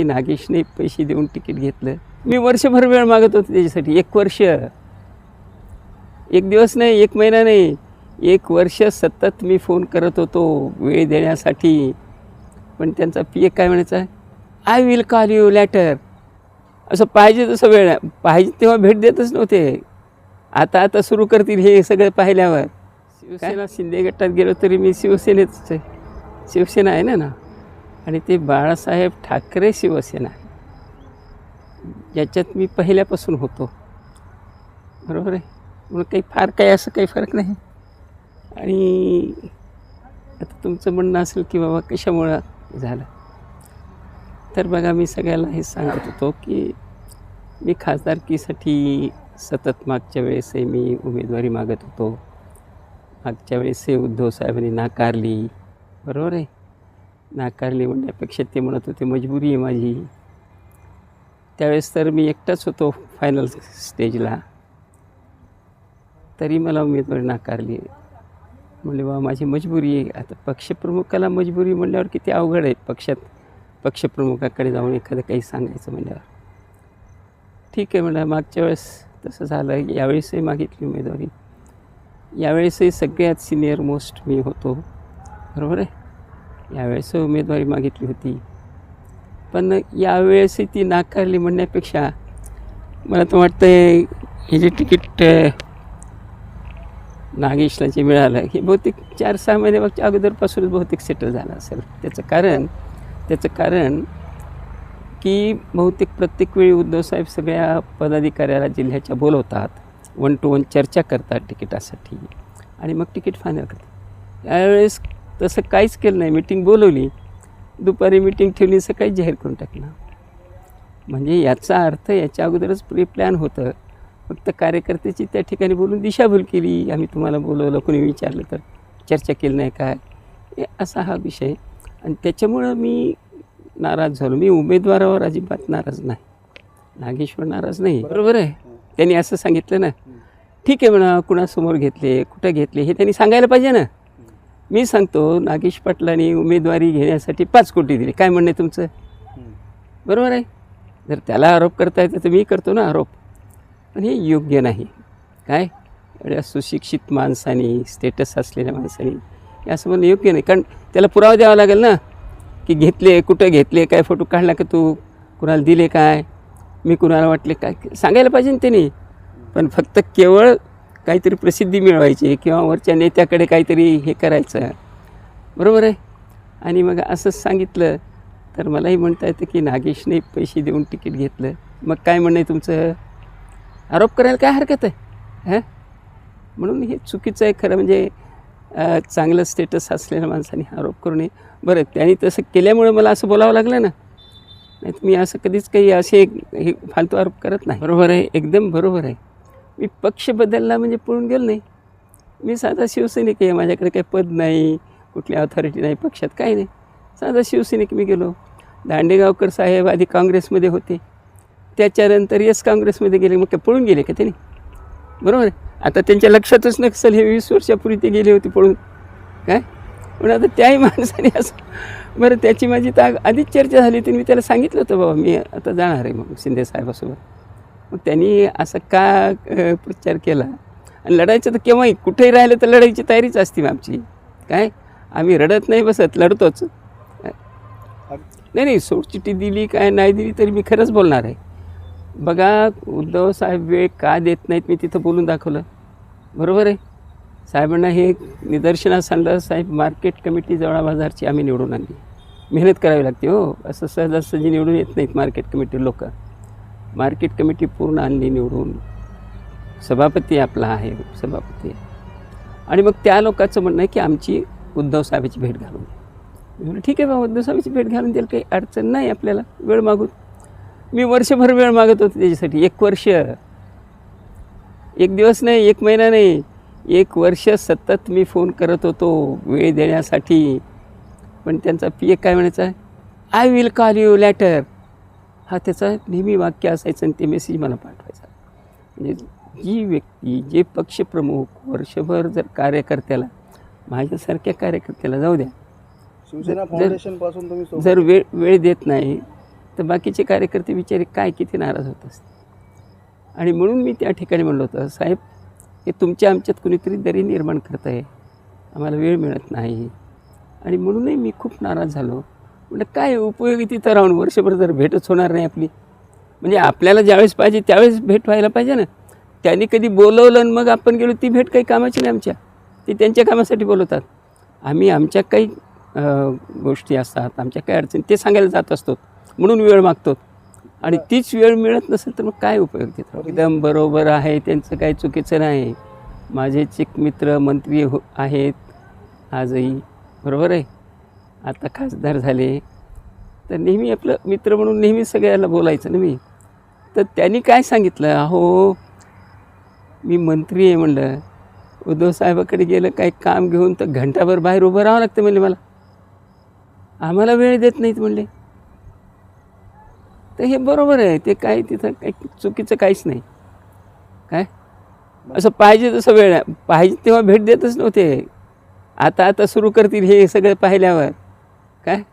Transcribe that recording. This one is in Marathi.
की नागेशने पैसे देऊन तिकीट घेतलं. मी वर्षभर वेळ मागत होतो त्याच्यासाठी. एक वर्ष. एक दिवस नाही एक महिना नाही. एक वर्ष सतत मी फोन करत होतो वेळ देण्यासाठी. पण त्यांचा पी काय म्हणायचा? I will call you later असं पाहिजे तसं वेळ पाहिजे तेव्हा भेट देतच नव्हते. आता आता सुरू करतील हे सगळं पाहिल्यावर. शिवसेना शिंदे गटात गेलो तरी मी शिवसेनेच आहे. शिवसेना आहे ना ना? आणि ते बाळासाहेब ठाकरे शिवसेना. ज्याच्यात मी पहिल्यापासून होतो. बरोबर आहे? म्हणून काही फार काही असं काही फरक नाही. आणि आता तुमचं म्हणणं असेल की बाबा कशामुळं झालं? तर बघा मी सगळ्याला हे सांगत होतो की मी खासदारकीसाठी सतत मागच्या वेळेसही मी उमेदवारी मागत होतो. मागच्या वेळेसही उद्धव साहेबांनी नाकारली. बरोबर आहे? नाकारली म्हणण्यापेक्षा ते म्हणत होते मजबुरी आहे माझी. त्यावेळेस तर मी एकटाच होतो फायनल स्टेजला तरी मला उमेदवारी नाकारली. म्हणले बा माझी मजबुरी आहे. आता पक्षप्रमुखाला मजबुरी म्हणल्यावर किती अवघड आहे. पक्षात पक्षप्रमुखाकडे जाऊन एखादं काही सांगायचं म्हणल्यावर. ठीक आहे म्हणलं मागच्या वेळेस तसं झालं. यावेळेसही मागितली उमेदवारी. यावेळेसही सगळ्यात सिनियर मोस्ट मी होतो. बरोबर आहे? यावेळेस उमेदवारी मागितली होती. पण यावेळेसही ती नाकारली म्हणण्यापेक्षा मला तर वाटतं हे जे तिकीट नागेशला जे मिळालं हे बहुतेक चार सहा महिन्यामागच्या अगोदरपासूनच बहुतेक सेटल झालं असेल. त्याचं कारण त्याचं कारण की बहुतेक प्रत्येक वेळी उद्धवसाहेब सगळ्या पदाधिकाऱ्याला जिल्ह्याच्या बोलवतात. वन टू वन चर्चा करतात तिकिटासाठी. आणि मग तिकीट फायनल करतात. यावेळेस तसं काहीच केलं नाही. मिटिंग बोलवली. दुपारी मिटिंग ठेवली सकाळी जाहीर करून टाकलं. म्हणजे याचा अर्थ याच्या अगोदरच प्री प्लॅन होतं. फक्त कार्यकर्त्याची त्या ठिकाणी बोलून दिशाभूल केली. आम्ही तुम्हाला बोलवलं कोणी विचारलं तर चर्चा केली नाही काय हे असा हा विषय. आणि त्याच्यामुळं मी नाराज झालो. मी उमेदवारावर अजिबात नाराज नाही. नागेश्वर नाराज नाही. बरोबर आहे. त्यांनी असं सांगितलं ना. ठीक आहे म्हणा कुणासमोर घेतले कुठं घेतले हे त्यांनी सांगायला पाहिजे ना. मी सांगतो नागेश पाटलांनी उमेदवारी घेण्यासाठी पाच कोटी दिले. काय म्हणणे तुमचं? बरोबर आहे. जर त्याला आरोप करता येतं तर मी करतो ना आरोप. पण हे योग्य नाही. काय? एवढ्या सुशिक्षित माणसानी स्टेटस असलेल्या माणसानी असं म्हणणं योग्य नाही. कारण त्याला पुरावा द्यावा लागेल ना की घेतले कुठं घेतले काय फोटो काढला का तू? कुणाला दिले काय? मी कुणाला वाटले काय? सांगायला पाहिजे ना त्यांनी. पण फक्त केवळ काहीतरी प्रसिद्धी मिळवायची किंवा वरच्या नेत्याकडे काहीतरी हे करायचं बरोबर आहे? आणि मग असंच सांगितलं तर मलाही म्हणता येतं की नागेशने पैसे देऊन तिकीट घेतलं. मग काय म्हणणं आहे तुमचं? आरोप करायला काय हरकत आहे? हां? म्हणून हे चुकीचं आहे खरं म्हणजे चांगलं स्टेटस असलेल्या माणसाने आरोप करू नये. बरं त्यांनी तसं केल्यामुळे मला असं बोलावं लागलं ना? नाही मी असं कधीच काही असे हे फालतू आरोप करत नाही. बरोबर आहे. एकदम बरोबर आहे. मी पक्ष बदलला म्हणजे पळून गेलो नाही. मी साधा शिवसैनिक आहे माझ्याकडे काही पद नाही कुठली ऑथॉरिटी नाही पक्षात काही नाही. साधा शिवसैनिक मी गेलो. दांडेगावकर साहेब आधी काँग्रेसमध्ये होते. त्याच्यानंतर यस काँग्रेसमध्ये गेले मग काय पळून गेले का त्यांनी? बरोबर आता त्यांच्या लक्षातच नक्सल हे वीस वर्षापूर्वी ते गेले होते पळून. काय? पण आता त्याही माणसाने असं बरं त्याची माझी तर आधीच चर्चा झाली होती मी त्याला सांगितलं होतं बाबा मी आता जाणार आहे मग शिंदे साहेबासोबत. मग त्यांनी असं का प्रचार केला? आणि लढायचं तर केव्हाही कुठेही राहिलं तर लढायची तयारीच असते आमची काय? आम्ही रडत नाही बसत लढतोच. नाही नाही सोडचिठ्ठी दिली काय नाही दिली तरी मी खरंच बोलणार आहे. बघा उद्धव साहेब वेळ का देत नाहीत मी तिथं बोलून दाखवलं. बरोबर आहे? साहेबांना हे निदर्शनास आणलं साहेब मार्केट कमिटी जवळा बाजारची आम्ही निवडून आणली. मेहनत करावी लागते हो. असं सहजासहजी निवडून येत नाहीत मार्केट कमिटी लोकं. मार्केट कमिटी पूर्ण आणली निवडून. सभापती आपला आहे सभापती आणि मग त्या लोकांचं म्हणणं आहे की आमची उद्धव साहेबाची भेट घालून म्हणलं ठीक आहे बाबा उद्धव साहेबाची भेट घालून द्याल काही अडचण नाही आपल्याला वेळ मागून. मी वर्षभर वेळ मागत होतो त्याच्यासाठी एक वर्ष. एक दिवस नाही एक महिना नाही एक वर्ष सतत मी फोन करत होतो वेळ देण्यासाठी. पण त्यांचा पी काय म्हणायचा? I will call you later हा त्याचा नेहमी वाक्य असायचं आणि ते मेसेज मला पाठवायचा. म्हणजे जी व्यक्ती जे पक्षप्रमुख वर्षभर जर कार्यकर्त्याला माझ्यासारख्या कार्यकर्त्याला जाऊ द्या शिवसेना जर- फाउंडेशनपासून तुम्ही जर वेळ वेळ देत नाही तर बाकीचे कार्यकर्ते बिचारे काय किती नाराज होत असते आणि म्हणून मी त्या ठिकाणी म्हणलो होतं साहेब हे तुमच्या आमच्यात कुणीतरी दरी निर्माण करत आहे आम्हाला वेळ मिळत नाही. आणि म्हणूनही मी खूप नाराज झालो. म्हणजे काय उपयोगी तिथं राहून? वर्षभर जर भेटच होणार नाही आपली. म्हणजे आपल्याला ज्यावेळेस पाहिजे त्यावेळेस भेट व्हायला पाहिजे ना. त्यांनी कधी बोलवलं आणि मग आपण गेलो ती भेट काही कामाची नाही आमच्या. ती त्यांच्या कामासाठी बोलवतात. आम्ही आमच्या काही गोष्टी असतात आमच्या काही अडचणी ते सांगायला जात असतो. म्हणून वेळ मागतो. आणि तीच वेळ मिळत नसेल तर मग काय उपयोग तिथं? एकदम बरोबर आहे त्यांचं काही चुकीचं नाही. माझे चिक मित्र मंत्री हो आहेत. आजही बरोबर आहे? आता खासदार झाले तर नेहमी आपलं मित्र म्हणून नेहमी सगळ्याला बोलायचं ना मी. तर त्यांनी काय सांगितलं? अहो मी मंत्री आहे म्हणलं. उद्धव साहेबाकडे गेलं काही काम घेऊन तर घंटाभर बाहेर उभं राहावं लागतं म्हणले मला. आम्हाला वेळ देत नाहीत म्हणले. तर हे बरोबर आहे ते काय तिथं काही चुकीचं काहीच नाही. काय? असं पाहिजे तसं वेळ आहे. पाहिजे तेव्हा भेट देतच नव्हते. आता आता सुरू करतील हे सगळं पाहिल्यावर. काय